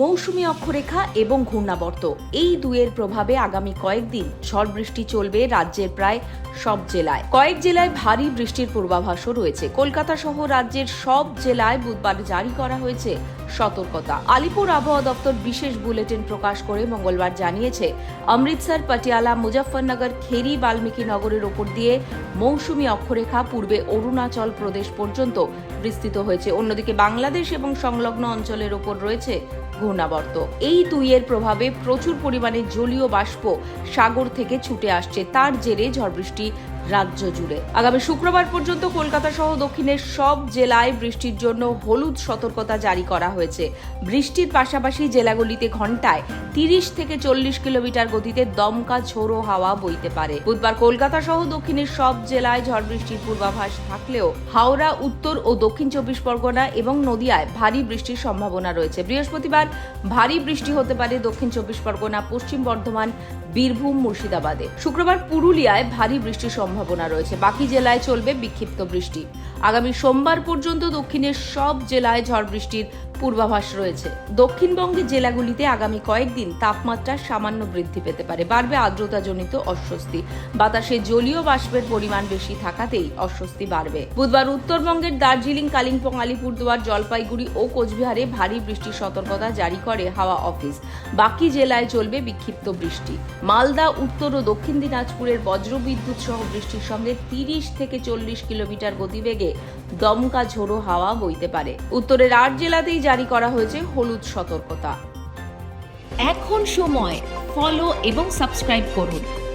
মৌসুমী অক্ষরেখা এবং ঘূর্ণাবর্ত। এই দুয়ের প্রভাবে আগামী কয়েকদিন ঝড় বৃষ্টি চলবে রাজ্যের প্রায় সব জেলায়। কয়েক জেলায় ভারী বৃষ্টির পূর্বাভাসও রয়েছে। কলকাতা সহ রাজ্যের সব জেলায় বুধবার জারি করা হয়েছে সতর্কতা। আলিপুর আবহাওয়া দপ্তর বিশেষ বুলেটিন প্রকাশ করে মঙ্গলবার জানিয়েছে, অমৃতসর, পটিয়ালা, মুজফ্ফরনগর, খেরি বাল্মীকি নগরের ওপর দিয়ে মৌসুমী অক্ষরেখা পূর্বে অরুণাচল প্রদেশ পর্যন্ত বিস্তৃত হয়েছে। অন্যদিকে বাংলাদেশ এবং সংলগ্ন অঞ্চলের ওপর রয়েছে ঘূর্ণাবর্ত। এই তুইয়ের প্রভাবে প্রচুর পরিমাণে জলীয় বাষ্প সাগর থেকে ছুটে আসছে। তার জেরে ঝড় বৃষ্টি রাজ্য জুড়ে। আগামী শুক্রবার পর্যন্ত কলকাতা সহ দক্ষিণের সব জেলায় বৃষ্টির জন্য হলুদ সতর্কতা জারি করা হয়েছে। বৃষ্টির পাশাপাশি জেলাগুলিতে ঘন্টায় তিরিশ থেকে চল্লিশ কিলোমিটার গতিতে দমকা ঝোড়ো হাওয়া বইতে পারে। বুধবার কলকাতা সহ দক্ষিণের সব জেলায় ঝড় বৃষ্টির পূর্বাভাস থাকলেও হাওড়া, উত্তর ও দক্ষিণ চব্বিশ পরগনা এবং নদিয়ায় ভারী বৃষ্টির সম্ভাবনা রয়েছে। বৃহস্পতিবার ভারী বৃষ্টি হতে পারে দক্ষিণ চব্বিশ পরগনা, পশ্চিম বর্ধমান, বীরভূম, মুর্শিদাবাদে। শুক্রবার পুরুলিয়ায় ভারী বৃষ্টির সম্ভাবনা রয়েছে। বাকি জেলায় চলবে বিক্ষিপ্ত বৃষ্টি। আগামী সোমবার পর্যন্ত দক্ষিণের সব জেলায় ঝড় বৃষ্টির পূর্বাভাস রয়েছে। দক্ষিণবঙ্গের জেলাগুলিতে আগামী কয়েকদিন তাপমাত্রা সামান্য বৃদ্ধি পেতে পারে। বাড়বে আর্দ্রতাজনিত অস্বস্তি। বাতাসে জলীয় বাষ্পের পরিমাণ বেশি থাকাতেই অস্বস্তি বাড়বে। বুধবার উত্তরবঙ্গের দার্জিলিং, কালিম্পং, আলিপুরদুয়ার, জলপাইগুড়ি ও কোচবিহারে ভারী বৃষ্টির সতর্কতা জারি করে হাওয়া অফিস। বাকি জেলায় চলবে বিক্ষিপ্ত বৃষ্টি। মালদা, উত্তর ও দক্ষিণ দিনাজপুরের বজ্রবিদ্যুৎ সহ বৃষ্টির সঙ্গে তিরিশ থেকে চল্লিশ কিলোমিটার গতিবেগে দমকা ঝোড়ো হাওয়া বইতে পারে। উত্তরের আট জেলাতেই জারি করা হয়েছে হলুদ সতর্কতা। এখন সময়। ফলো এবং সাবস্ক্রাইব করুন।